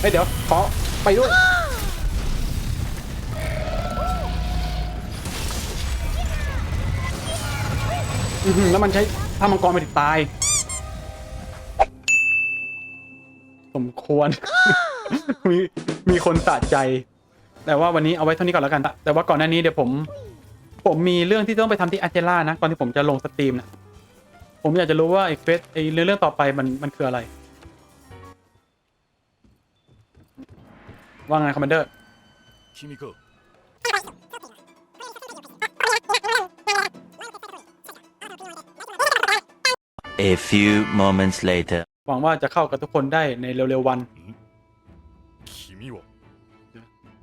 เฮ้ยเดี๋ยวขอไปด้วย อือหือแล้วมันใช้ท่ามังกรไปถึงตาย สมควร มีมีคนสะใจ แต่ว่าวันนี้เอาไว้เท่านี้ก่อนแล้วกันแต่ว่าก่อนหน้านี้เดี๋ยวผม ผมมีเรื่องที่ต้องไปทำที่อาเจล่านะก่อนที่ผมจะลงสตรีมนะผมอยากจะรู้ว่าไอ้เฟสไอ้เรื่องเรื่องต่อไปมันมันคืออะไร ว่าไงคอมมานเดอร์คิมิโกเ few moments later หวังว่าจะเข้ากับทุกคนได้ในเร็วๆวัน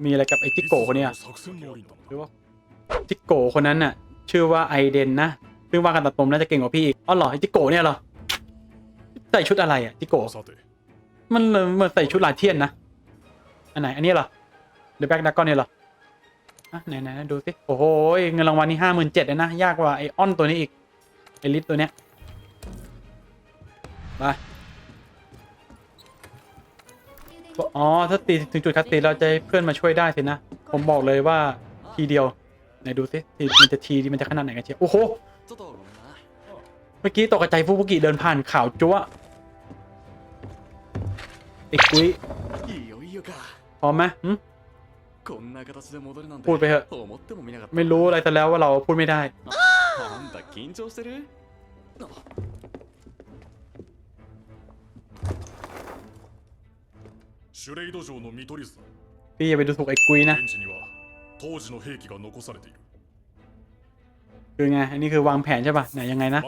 มีอะไรกับไอ้จิโกะคนนี้หรือว่าจิโกะคนนั้นน่ะ ชื่อว่าไอเดนนะซึ่งว่ากันตัดตมน่าจะเก่งกว่าพี่อีกอ๋อเหรอไอ้จิโกะเนี่ยเหรอใส่ชุดอะไรอะจิโกะมันเหมือนใส่ชุดลาเทียนนะ อันไหน อันนี้เหรอเดอะแบ็กดักก้อนเนี่ยเหรออะไหนไหนดูสิโอ้โหเงินรางวัลนี่ห้าหมื่นเจ็ดเลยนะ ยากกว่าไอออนตัวนี้อีกไอลิสตัวเนี้ยไปอ๋อ ถ้าตีถึงจุดคัดตีเราจะให้เพื่อนมาช่วยได้สินะ ผมบอกเลยว่าทีเดียว ไหนดูสิทีมันจะทีมันจะขนาดไหนกันเชียวโอ้โห เมื่อกี้ตกใจฟูบุกิเดินผ่านข่าวจั๊วไอ้กุ้ย พร้อมไหมพูดไปเถอะ ไม่รู้อะไรแต่แล้วว่าเราพูดไม่ได้ พี่อย่าไปดูถูกไอ้กุยนะคือไง อันนี้คือวางแผนใช่ป่ะ ไหนยังไงนะ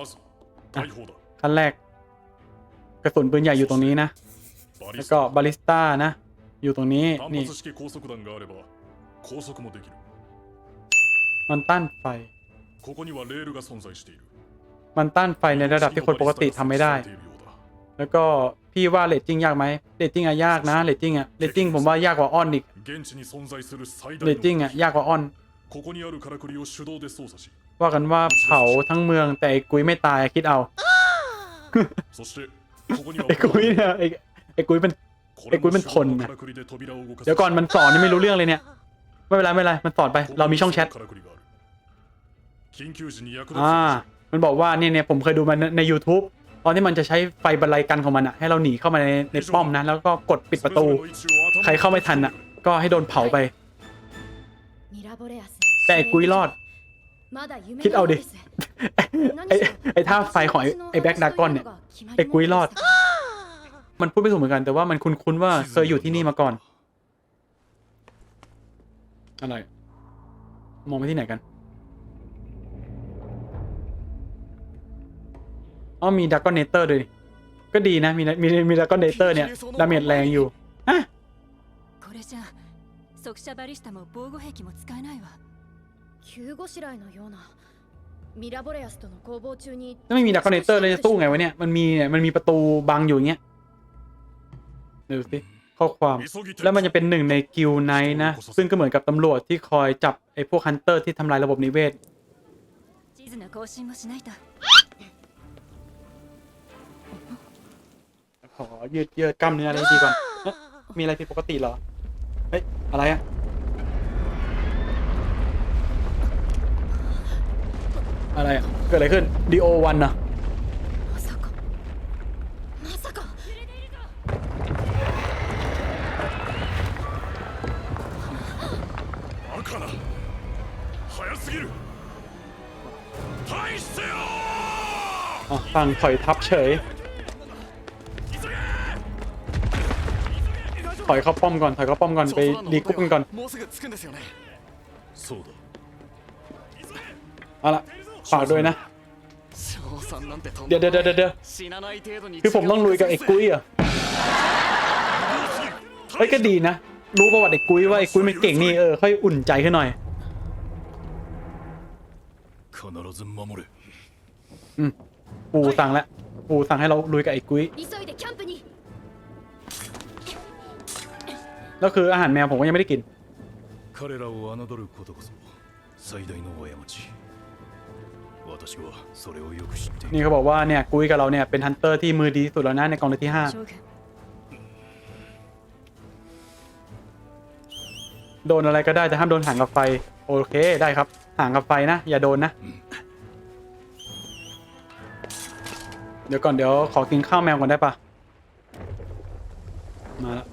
ขั้นแรก กระสุนปืนใหญ่อยู่ตรงนี้นะ แล้วก็บาลิสต้านะ อยู่ตรงนี้นี่มันต้านไฟมันต้านไฟในระดับที่คนปกติทำไม่ได้ แล้วก็พี่ว่าเลตติ้งยากไหมเลตติ้งอะยากนะเลตติ้งอะเลตติ้งผมว่ายากกว่าออนอีกเลตติ้งอะยากกว่าออนว่ากันว่าเผาทั้งเมืองแต่ไอ้กุยไม่ตายคิดเอาไอ้กุยเนี่ยไอ้กุยเป็น ไอ้กุ้ยมันทนนะเดี๋ยวก่อนมันสอนนี่ไม่รู้เรื่องเลยเนี่ยไม่เป็นไรไม่เป็นไรมันสอนไปเรามีช่องแชทอ่ามันบอกว่าเนี่ยเนี่ยผมเคยดูมันใน YouTube ตอนที่มันจะใช้ไฟบรรลัยกันของมันอะให้เราหนีเข้ามาในในป้อมนะแล้วก็กดปิดประตู ใครเข้าไม่ทันอะก็ให้โดนเผาไป แต่กุ้ยรอด คิดเอาดิไอ้ไอ้ท่าไฟของไอ้แบ็กดากอนเนี่ยไอ้กุ้ยรอด มันพูดไม่ถูกเหมือนกัน แต่ว่ามันคุ้นๆว่าเคยอยู่ที่นี่มาก่อน อะไร มองไปที่ไหนกัน อ๋อมีดักกอนเนเตอร์ด้วยนี่ก็ดีนะ มีมีมีดักกอนเนเตอร์เนี่ย ดาเมจแรงอยู่ฮะ これじゃ速射バリスタも防護壁も使えないわ急ごしらえのようなミラボレアスとの攻防中に ถ้าไม่มีดักกอนเนเตอร์เลยจะสู้ไงวะเนี่ย มันมีเนี่ยมันมีประตูบังอยู่อย่างเงี้ย ดูสิข้อความแล้วมันจะเป็นหนึ่งในกิลไนท์นะ ซึ่งก็เหมือนกับตำรวจที่คอยจับไอ้พวกฮันเตอร์ที่ทำลายระบบนิเวศขอยืดเยืดกล้ามเนื้ออะไรดีก่อนมีอะไรผิดปกติเหรอ เฮ้ย อะไรอะอะไรอะเกิดอะไรขึ้นดีโอวันอะ すぎる対してよ อ่ะสั่งถอยทับเฉย ถอยเข้าป้อมก่อน ถอยเข้าป้อมก่อน ไปดีกรุ๊ปกันก่อน もうすぐ着くんですよねそうだ เอาละฝากด้วยนะ 賞賛なんてとん เดี๋ยวเดี๋ยวเดี๋ยวเดี๋ยว 死なない程度に คือผมต้องลุยกับไอ้กุ้ยเหรอ่ะเฮ้ยก็ดีนะ รู้ประวัติไอ้กุ้ยว่าไอ้กุ้ยมันเก่งนี่เออค่อยอุ่นใจขึ้นหน่อย 必ず守れ ปูสั่งแล้วปูสั่งให้เราลุยกับไอ้กุ้ย 急いでキャンプに แล้วคืออาหารแมวผมก็ยังไม่ได้กิน 彼らを侮ることこそ最大の過ち私はそれをよく知っている นี่เขาบอกว่าเนี่ยกุ้ยกับเราเนี่ยเป็นฮันเตอร์ที่มือดีที่สุดแล้วนะในกองเรือที่ห้า 将軍 โดนอะไรก็ได้แต่ห้ามโดนหางกับไฟ โอเคได้ครับ ห่างกับไฟนะ อย่าโดนนะ เดี๋ยวก่อนเดี๋ยวขอกินข้าวแมวก่อนได้ปะมาแล้ว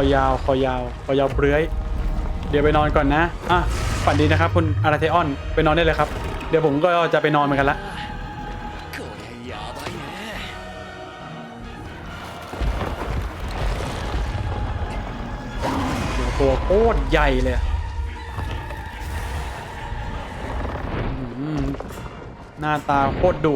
คอยาว คอยาว คอยาวเปลื้อย เดี๋ยวไปนอนก่อนนะ อะ ฝันดีนะครับ คุณอาราเทออน ไปนอนได้เลยครับ เดี๋ยวผมก็จะไปนอนเหมือนกันละ ตัวโคตรใหญ่เลยหน้าตาโคตรดุ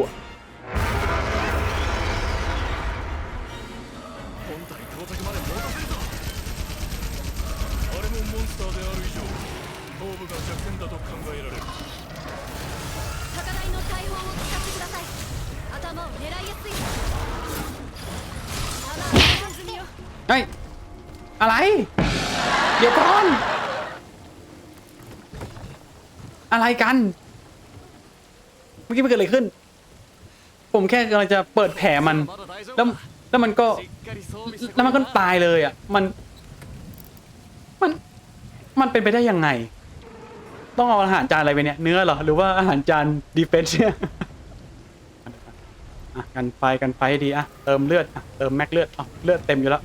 อะไรกัน เมื่อกี้มันเกิดอะไรขึ้น ผมแค่กำลังจะเปิดแผลมัน แล้วแล้วมันก็แล้วมันก็ตายเลยอะ มัน มัน มันเป็นไปได้ยังไง ต้องเอาอาหารจานอะไรไปเนี่ย เนื้อเหรอ หรือว่าอาหารจานดีเฟนซ์เนี่ยกันไฟกันไฟให้ดีอะเติมเลือดอเติมแม็กเลือดอเลือดเต็มอยู่แล้ว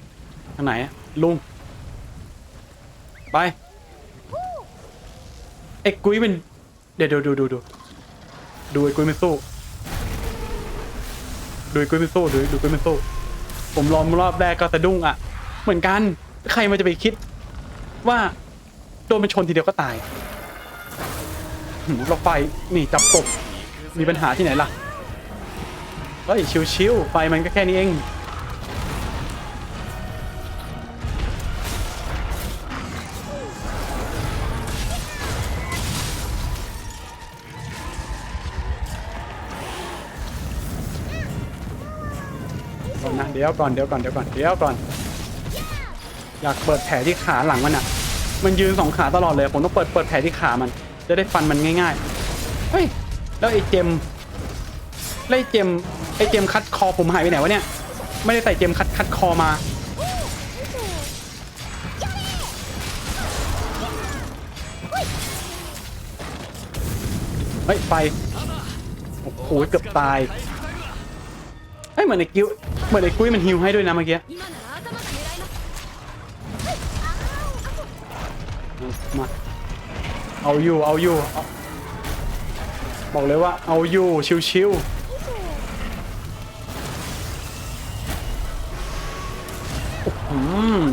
ทางไหนลุง ไปไอ้กุ้ยเป็น เดี๋ยวดูดูดูดูดูไอ้กุ้ยมันสู้ดูไอ้กุ้ยมันสู้ดูดูกุ้ยมันสู้ผมลองรอบแรกก็สะดุ้งอะ เหมือนกันใครมันจะไปคิด ว่าโดนมันชนทีเดียวก็ตายหืมรถไฟนี่จับกบมีปัญหาที่ไหนล่ะเฮ้ยชิวๆไฟมันก็แค่นี้เอง ดี๋ยวก่อนเดี๋ยวก่อนเดี๋ยวก่อนเดี๋ยวก่อน อยากเปิดแผลที่ขาหลังมันอะ มันยืนสองขาตลอดเลยผมต้องเปิดเปิดแผลที่ขามัน จะได้ฟันมันง่ายๆเฮ้ยแล้วไอ้เจมแล้วไอ้เจมไอ้เจมคัดคอผมหายไปไหนวะเนี่ยไม่ได้ใส่เจมคัดคัดคอมาเฮ้ยไฟโอ้โหเกือบตายเฮ้ยเหมือนไอ้กิ้ว เหมือนไอ้กุ้ยมันฮิวให้ด้วยนะเมื่อกี้มาเอาอยู่เอาอยู่บอกเลยว่าเอาอยู่ชิวๆอืม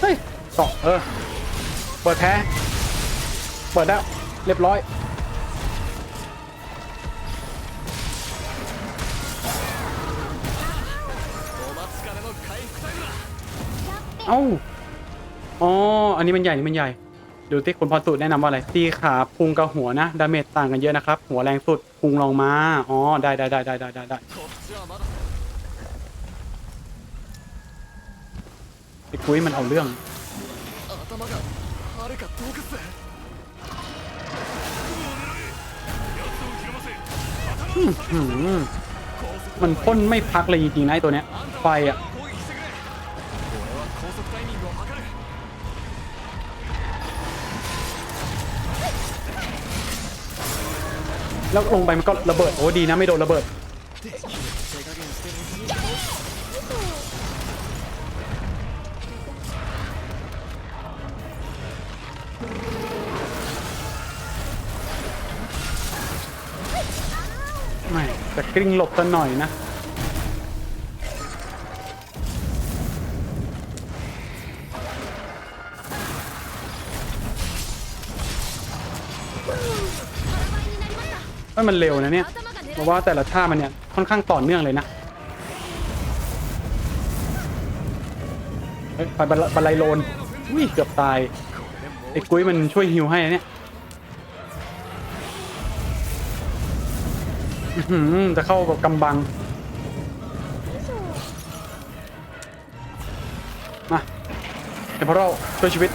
เฮ้ยสองเออเปิดแพ้ เปิดแล้ว เรียบร้อย お待ちかねの回復タイムだ เอ้า อ๋อ อันนี้มันใหญ่ นี่มันใหญ่ ดูที่คุณพรสุดแนะนำว่าอะไร ตีขาพุงกับหัวนะ ดาเมจต่างกันเยอะนะครับ หัวแรงสุด พุงลงมา อ๋อ ได้ได้ได้ได้ได้ได้ได้ こっちはまだ ไอ้กุ้ยมันเอาเรื่อง 頭がはるか遠く มันพ่นไม่พักเลยจริงๆนะตัวเนี้ย ไฟอะแล้วลงไปมันก็ระเบิด โอ้ดีนะไม่โดนระเบิด แต่กริ้งหลตันหน่อยนะ ว่ามันเร็วนะเนี่ยเพราะว่าแต่ละท่ามันเนี่ยค่อนข้างต่อเนื่องเลยนะไปบันไลโลนอุ้ยเกือบตายไอ้กุ้ยมันช่วยฮิวให้เนี่ย อื้อหือจะเข้ากับกำบัง มาเอ็มพอร์ช่วยชีวิต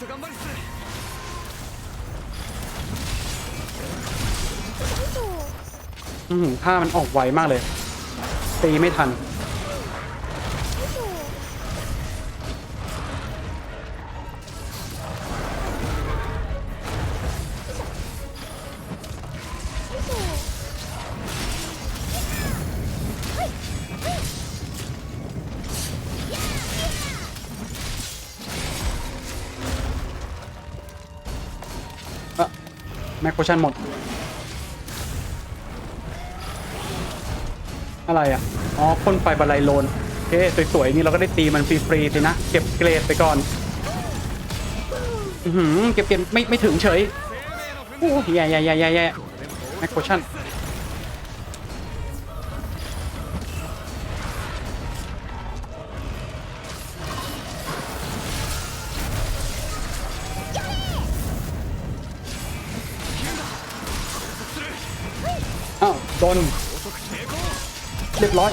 と頑張りっす อือหือท่ามันออกไวมากเลย ตีไม่ทัน พชั่นหมด อะไรอะ อ๋อพ่นไฟบาลัยโลนเอ๊สวยๆนี่เราก็ได้ตีมันฟรีๆสินะ เก็บเกรดไปก่อน อือหือเก็บเกรดไม่ไม่ถึงเฉยโอ้ยแย่แย่แย่แย่แย่แม็กโพชั่น โดนเรียบร้อย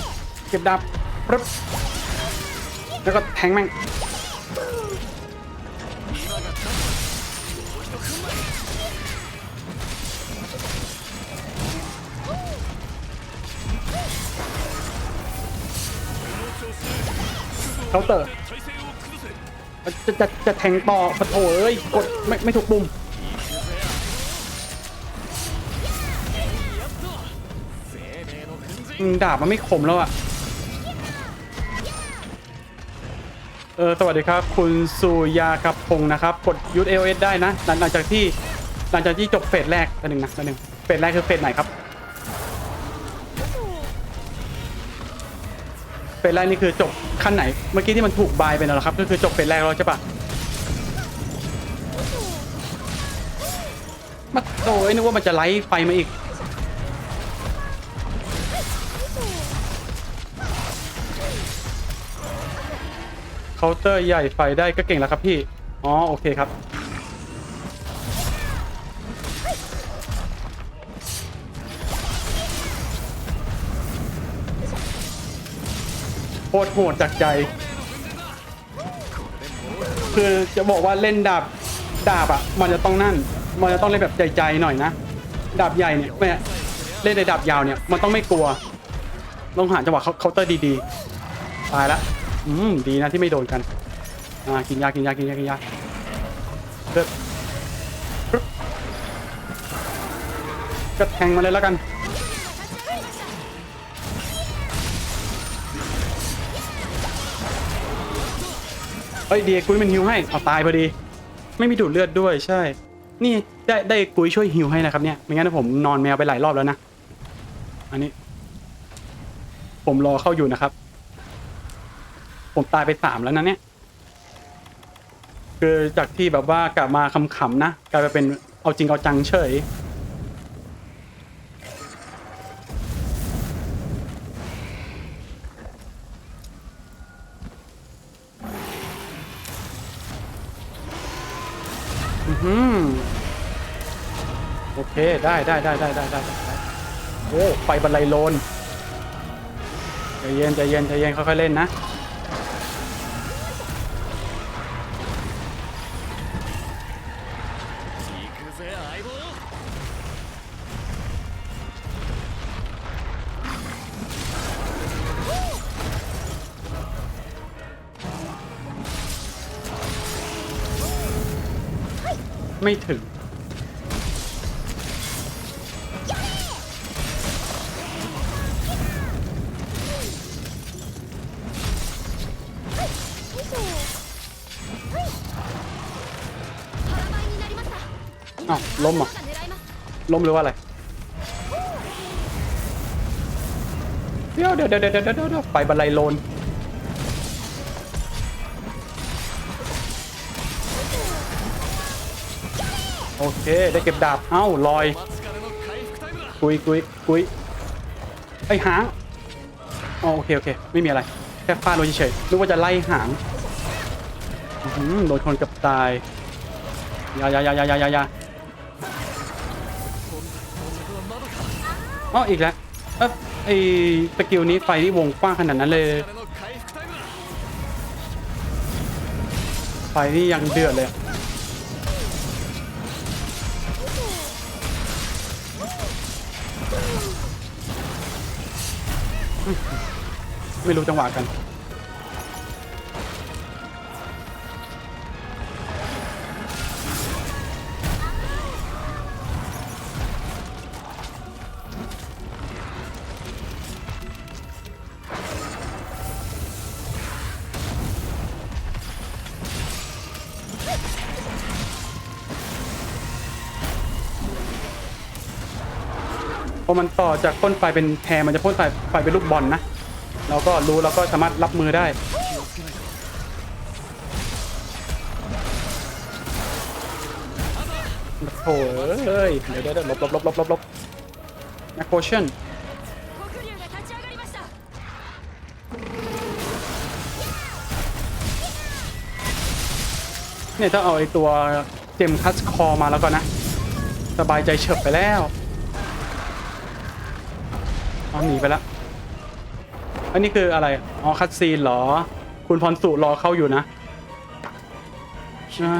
เก็บดาบปึ๊บแล้วก็แทงแม่งเคาน์เตอร์จะจะจะแทงต่อปะโถเอ้ยกดไม่ไม่ถูกปุ่ม ดาบมันไม่คมแล้วอะเออสวัสดีครับ คุณสุยาครับพงนะครับ กดยูทเอเอสได้นะ หลังจากที่หลังจากที่จบเฟสแรกอันหนึ่งนะอันหนึ่งเฟสแรกคือเฟสไหนครับเฟสแรกนี่คือจบขั้นไหน เมื่อกี้ที่มันถูกบายไปแล้วครับ ก็คือจบเฟสแรกแล้วใช่ปะมาโอ้ยนึกว่ามันจะไล่ไฟมาอีกาน์เตอร์ใหญ่ไฟได้ก็เก่งแล้วครับพี่ อ๋อ โอเคครับ โคตรโหดจากใจ คือจะบอกว่าเล่นดาบ ดาบอะ มันจะต้องนั่น มันจะต้องเล่นแบบใจๆหน่อยนะ ดาบใหญ่เนี่ยแม่เล่นในดาบยาวเนี่ย มันต้องไม่กลัว ต้องหาจังหวะเคาน์เตอร์ดีๆ ตายละ อืมดีนะที่ไม่โดนกัน อ่ากินยากินยากินยากินยาเลิกปึ๊บก็แทงมาเลยแล้วกันเฮ้ยเดียกุ้ยมันฮิวให้เอาตายพอดี ไม่มีดูดเลือดด้วยใช่ นี่ได้ได้กุ้ยช่วยฮิวให้นะครับเนี่ยไม่งั้นผมนอนแมวไปหลายรอบแล้วนะ อันนี้ ผมรอเข้าอยู่นะครับ ผมตายไปสามแล้วนะเนี่ย คือจากที่แบบว่ากลับมาขำๆนะกลายไปเป็นเอาจริงเอาจังเฉย อือหือโอเค ได้ได้ได้ได้ได้ได้โอ้ไฟบันไลโลนใจเย็นใจเย็นใจเย็นค่อยๆเล่นนะ ไม่ถึง อ้าวล้มอะล้มหรือว่าอะไร เดี๋ยวเดี๋ยวเดี๋ยวเดี๋ยวเดี๋ยวไปบันไดโลน โอเค ได้เก็บดาบ เอ้าลอย กุยกุยกุยไอหางอ๋อโอเคโอเค ไม่มีอะไร แค่ฟาดลงเฉยๆนึกว่าจะไล่หางโดนชนกับตายยายายายายายาอ๋ออีกแล้ว เอ๊ะไอสกิลนี้ไฟที่วงกว้างขนาดนั้นเลย ไฟนี่ยังเดือดเลย ไม่รู้จังหวะกัน พอมันต่อจากพ่นไฟเป็นแพรมันจะพ่นไฟไฟเป็นลูกบอลนะ เราก็รู้เราก็สามารถรับมือได้ โอ้ยเดี๋ยวเดี๋ยวลบลบลบลบลบลบนักโพชั่นเนี่ยถ้าเอาไอตัวเจมคัสคอมาแล้วก็นะ สบายใจเฉิบไปแล้วเอหนีไปแล้ว อันนี้คืออะไรอ๋อคัดซีนเหรอ คุณพรสุรอเข้าอยู่นะใช่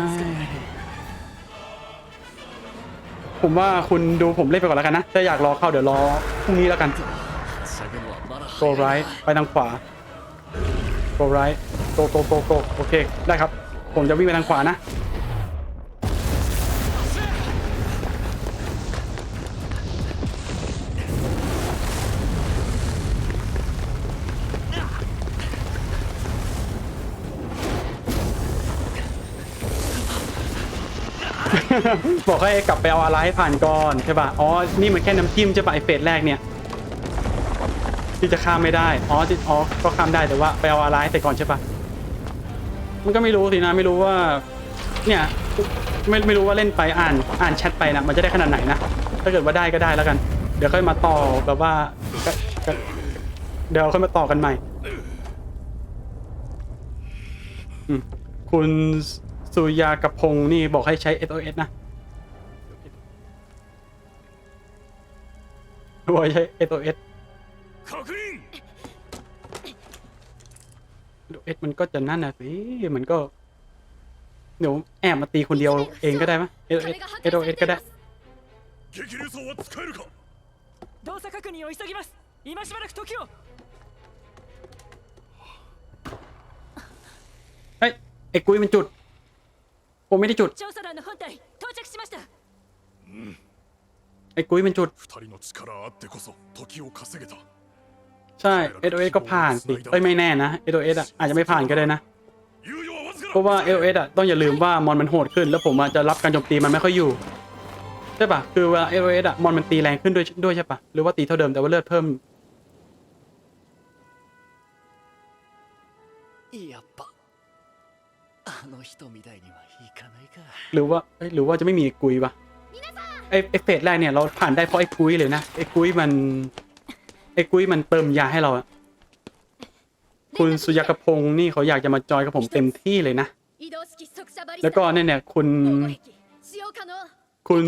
ผมว่าคุณดูผมเล่นไปก่อนแล้วกันนะถ้าอยากรอเข้าเดี๋ยวรอพรุ่งนี้แล้วกัน go ไรท์ไปทางขวา go ไรท์โ go go go go โอเค ได้ครับ ผมจะวิ่งไปทางขวานะ บอกให้กลับไปเอาอะไรให้ผ่านก่อนใช่ป่ะ อ๋อ นี่มันแค่น้ำจิ้มใช่ป่ะไอเฟสแรกเนี่ย ที่จะข้ามไม่ได้ อ๋อที่อ๋อ ก็ข้ามได้แต่ว่าไปเอาอะไรให้เสร็จก่อนใช่ป่ะ มันก็ไม่รู้สินะไม่รู้ว่า เนี่ย ไม่ไม่รู้ว่าเล่นไปอ่านอ่านแชทไปนะมันจะได้ขนาดไหนนะ ถ้าเกิดว่าได้ก็ได้แล้วกัน เดี๋ยวค่อยมาต่อแบบว่า เดี๋ยวค่อยมาต่อกันใหม่ คุณ สุริยากับพงศ์นี่บอกให้ใช้ SOS นะบอกให้ใช้ SOS 確認 เอสมันก็จะนั่นนะสิ มันก็ เดี๋ยวแอบมาตีคนเดียวเองก็ได้ไหมเอส 壁が破 เอ 壊 ส さ เอ れ ส て ก็ い ได้ ます激流層は使えるか動作確認を急ぎます今しばらく時を เฮ้ยไอ้กุ้ยมันจุด ผมไม่ได้จุด 調査団の本体到着しました ไอ้กุ้ยมันจุด 二人の力あってこそ時を稼げた ใช่เอสเอสก็ผ่านสิเอ้ยไม่แน่นะเอสเอสอ่ะอาจจะไม่ผ่านก็ได้นะ 猶予はわずか เพราะว่าเอสอ่ะต้องอย่าลืมว่ามอนมันโหดขึ้น แล้วผมอาจจะรับการโจมตีมันไม่ค่อยอยู่ ใช่ปะคือเวลาเอสอ่ะมอนมันตีแรงขึ้นด้วยด้วยใช่ปะหรือว่าตีเท่าเดิมแต่ว่าเลือดเพิ่ม やっぱあの人みたいにはいかないか หรือว่าหรือว่าจะไม่มีกุยปะไอไอเฟสแรกเนี่ยเราผ่านได้เพราะไอ้กุยเลยนะไอกุยมันไอกุยมันเติมยาให้เราอะคุณสุยากพงศ์นี่เขาอยากจะมาจอยกับผมเต็มที่เลยนะ แล้วก็เนี่ยเนี่ยคุณ คุณ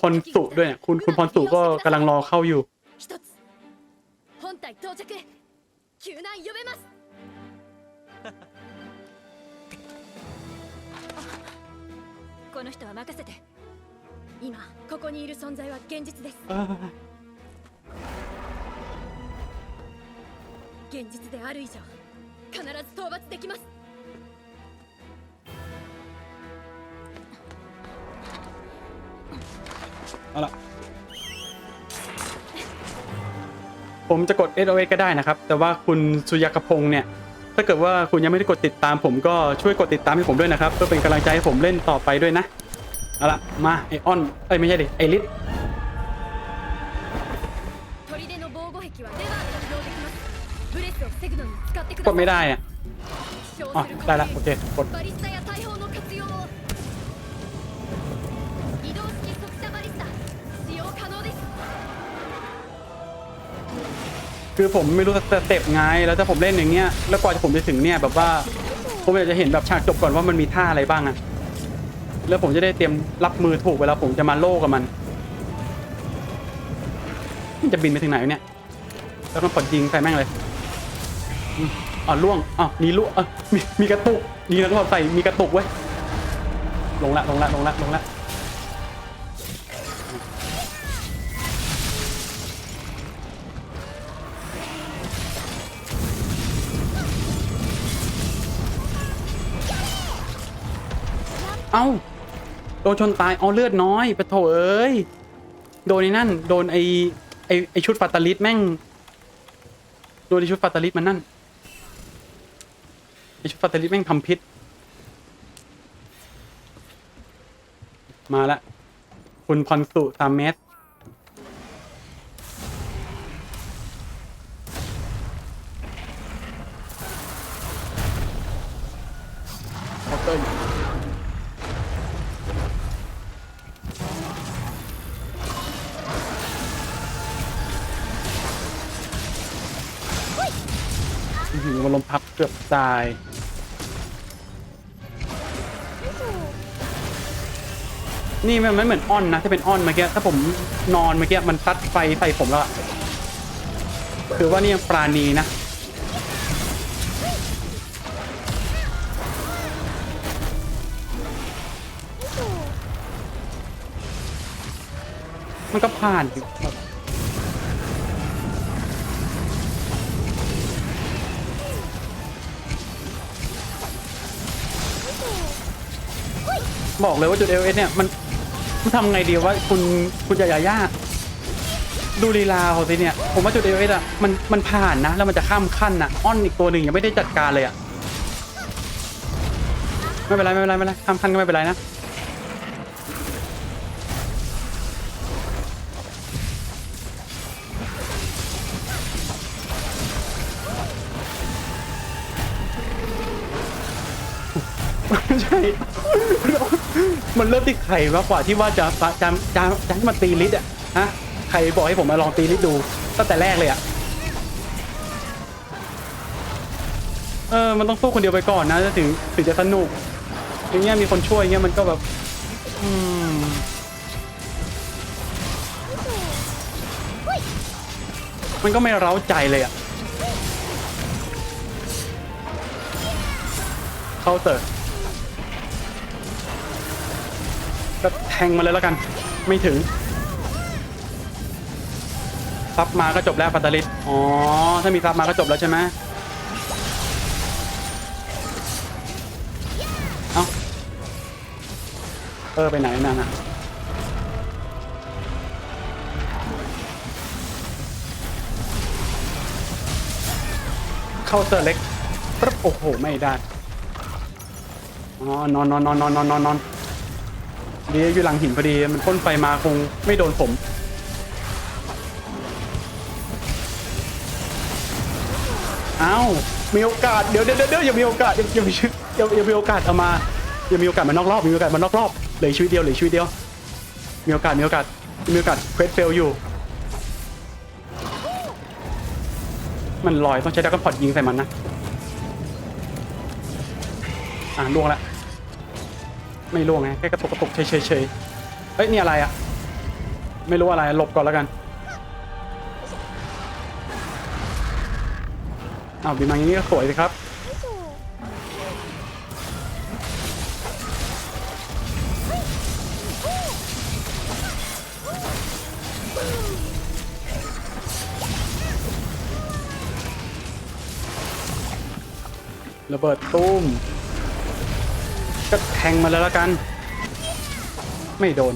พรสุด้วยเนี่ยคุณคุณพรสุก็กำลังรอเข้าอยู่ この人は任せて今ここにいる存在は現実です現実である以上必ず討伐できますเอาละผมจะกด SOS ก็ได้นะครับ แต่ว่าคุณสุยากพงศ์เนี่ย ถ้าเกิดว่าคุณยังไม่ได้กดติดตามผมก็ช่วยกดติดตามให้ผมด้วยนะครับเพื่อเป็นกำลังใจให้ผมเล่นต่อไปด้วยนะเอาละมาไอออนเอ้ยไม่ใช่ดิไอริสกดไม่ได้อะอ๋อได้ละโอเคกด คือผมไม่รู้สเต็ปไงแล้วถ้าผมเล่นอย่างเงี้ยแล้วกว่าจะผมจะถึงเนี่ยแบบว่าผมอยากจะเห็นแบบฉากจบก่อนว่ามันมีท่าอะไรบ้างอะแล้วผมจะได้เตรียมรับมือถูกเวลาผมจะมาโล่กับมันมันจะบินไปถึงไหนเนี่ย แล้วก็กดยิงใส่แม่งเลยอ๋อล่วงอ๋อมีล่วงเออมีมีกระตุกยิงแล้วก็ใส่มีกระตุกเว้ยลงละลงละลงละลงละ เอ้าโดนชนตายเอาเลือดน้อยไปโถเอ้ยโดนไอ้นั่น โดนไอ้ไอ้ไอ้ชุดฟาตาลิสแม่ง โดนไอ้ชุดฟาตาลิสมันนั่นไอ้ชุดฟาตาลิสแม่งทำพิษ มาละ คุณพรสุสามเมตร ตายนี่มันไม่เหมือนอ้อนนะถ้าเป็นอ้อนเมื่อกี้ถ้าผมนอนเมื่อกี้มันซัดไฟใส่ผมแล้วอะคือว่านี่ยังปราณีนะมันก็ผ่านอยู่ บอกเลยว่าจุดเอลเอสเนี่ยมันมันทำไงดีว่าคุณคุณยายาย่าดูลีลาเขาสิเนี่ย ผมว่าจุดเอลเอสอะมันมันผ่านนะ แล้วมันจะข้ามขั้นอะอ้อนอีกตัวหนึ่งยังไม่ได้จัดการเลยอะไม่เป็นไรไม่เป็นไรไม่เป็นไรข้ามขั้นก็ไม่เป็นไรนะ ริ่มที่ไข่มากกว่าที่ว่าจะจะจะจะจะให้มันตีลิดอะฮะใครบอกให้ผมมาลองตีลิดดูตั้งแต่แรกเลยอะเออมันต้องสู้คนเดียวไปก่อนนะถึงถึงจะสนุกอย่างเงี้ยมีคนช่วยอย่างเงี้ยมันก็แบบอืมมันก็ไม่เร้าใจเลยอะเข้าเตอร์ งมาเลยแล้วกัน ไม่ถึงซับมาก็จบแล้วปัตตลิสอ๋อ ถ้ามีซับมาก็จบแล้วใช่ไหมเอ้าเออไปไหนนั่นน่ะเข้าเตอร์เล็กปั๊บโอ้โห ไม่ได้ อ๋อนอนนอนนอนนอนนอนนอน ดีอยู่หลังหินพอดี มันพ่นไฟมาคงไม่โดนผม อ้าว มีโอกาส เดี๋ยวเดี๋ยวเดี๋ยวอย่ามีโอกาสอย่าอย่ามีอย่าอย่ามีโอกาสเอามาอย่ามีโอกาสมานอกรอบมีโอกาสมานอกรอบเหลือชีวิตเดียวเหลือชีวิตเดียว มีโอกาสมีโอกาสมีโอกาสเควสเฟลอยู่ มันลอยต้องใช้ดักกันพอดยิงใส่มันนะ อ่าล่วงและ ไม่ล่วงไงแค่กระตุกกระตุกเฉยเฉยเฉยเฮ้ยนี่อะไรอะไม่รู้อะไรหลบก่อนแล้วกันอ้าวบินมาอย่างนี้ก็สวยสิครับระเบิดตุ้ม ก็แทงมาแล้วละกัน ไม่โดน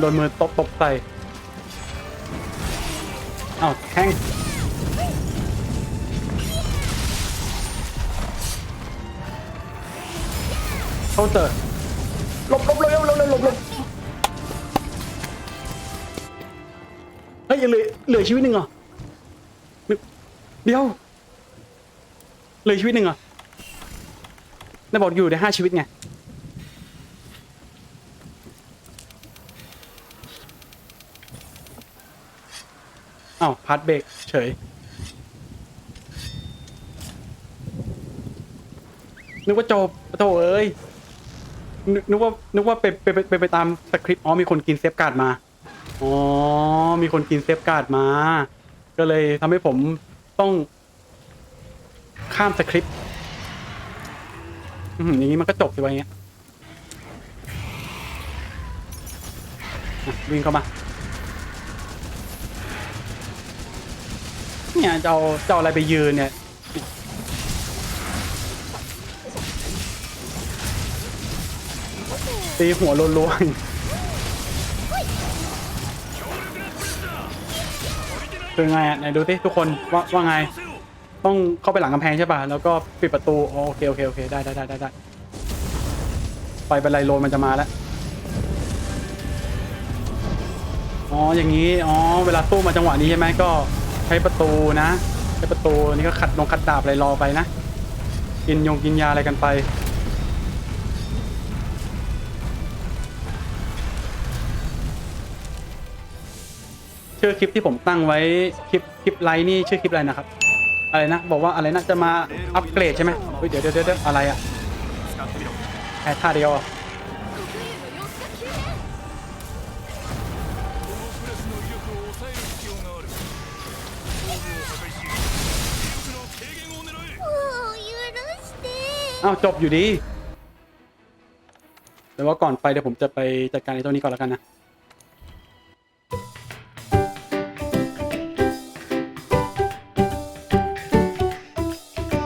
โดนมือตบตบใส่อ้าแทงเข้าเตอร์หลบหลบเร็วเร็วหลบหลบเฮ้ยยังเหลือเหลือชีวิตหนึ่งเหรอเดี๋ยวเหลือชีวิตหนึ่งเหรอ ได้บอกอยู่ได้ห้าชีวิตไง อ้าวพัดเบรกเฉย นึกว่าจบโถเอ้ยนึกนึกว่า นึกว่าไปไปไปไปไปตามสคริปต์ อ๋อ มีคนกินเซฟการ์ดมา อ๋อ มีคนกินเซฟการ์ดมา ก็เลยทำให้ผมต้องข้ามสคริปต์ อหืออย่างนี้มันก็จบสิวะอย่างเงี้ยอะวิ่งเข้ามาเนี่ยจะเอาจะเอาอะไรไปยืนเนี่ย ตีหัวรัวๆคือไงอะไหนดูสิทุกคนว่าว่าไง ต้องเข้าไปหลังกำแพงใช่ป่ะ แล้วก็ปิดประตูอ๋อโอเคโอเคโอเคได้ได้ได้ได้ได้ไฟบรรลัยโลนมันจะมาแล้ว อ๋ออย่างนี้ อ๋อเวลาตู้มาจังหวะนี้ใช่ไหมก็ใช้ประตูนะ ใช้ประตูนี่ก็ขัดลงขัดดาบอะไรรอไปนะ กินยงกินยาอะไรกันไปชื่อคลิปที่ผมตั้งไว้คลิปคลิปไลน์นี่ชื่อคลิปอะไรนะครับ อะไรนะ บอกว่าอะไรนะ จะมาอัปเกรดใช่ไหมเฮ้ยเดี๋ยวเดี๋ยวเดี๋ยวอะไรอะแค่ท่าเดียวอ้าวจบอยู่ดีแต่ว่าก่อนไปเดี๋ยวผมจะไปจัดการในตัวนี้ก่อนแล้วกันนะ